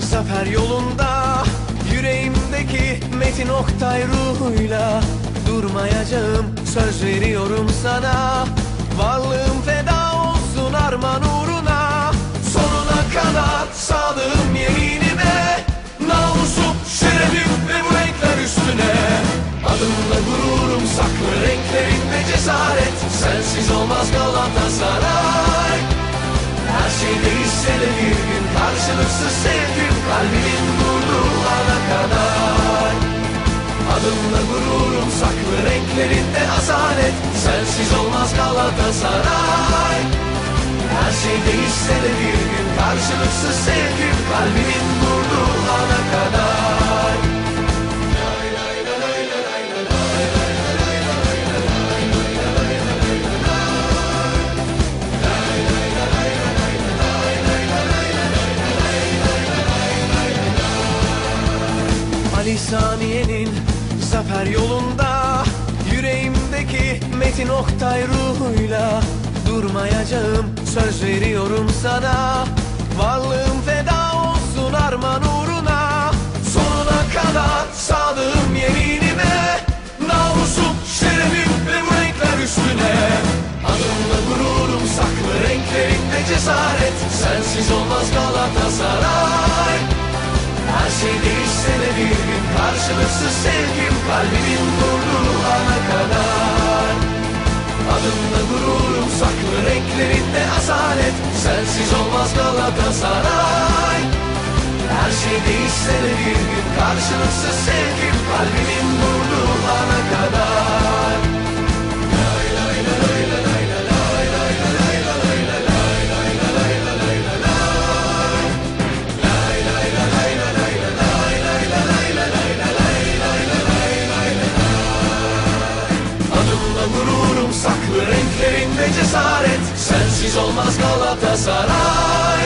Zafer yolunda Yüreğimdeki Metin Oktay ruhuyla Durmayacağım söz veriyorum sana. Varlığım feda olsun arman uğruna Sonuna kadar sadığım yeminime Namusum, şerefim ve bu renkler üstüne. Adımla gururum saklı renklerinde cesaret Sensiz olmaz Galatasaray. Her şey değişse de bir gün karşılıksız sevgim Kalbimin durduğu ana kadar. Adımla gururum saklı renklerinde asalet. Sensiz olmaz Galatasaray. Her şey değişse de bir gün karşılıksız sevgim Kalbimin Ali Samiye'nin zafer yolunda Yüreğimdeki Metin Oktay ruhuyla Durmayacağım söz veriyorum sana. Varlığım feda olsun arman uğruna. Sonuna kadar sadığım yeminime Namusum, şerefim ve bu renkler üstüne. Adımla gururum saklı renklerinde cesaret Sensiz olmaz Galatasaray her şey değişse de bir gün karşılıksız sevgim Kalbimin durduğu ana kadar. Adımla gururum saklı renklerinde asalet. Sensiz olmaz Galatasaray. Her şey değişse de bir gün karşılıksız sevgim gururum saklı renklerinde cesaret. Sensiz olmaz Galatasaray.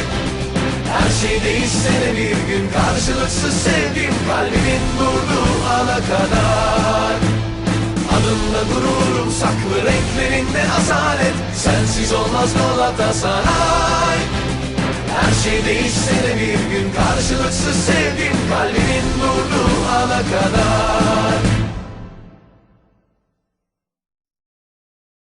Her şey değişse de bir gün karşılıksız sevgim Kalbimin durduğu ana kadar. Adımla gururum saklı renklerinde asalet. Sensiz olmaz Galatasaray. Her şey değişse de bir gün karşılıksız sevgim Kalbimin durduğu ana kadar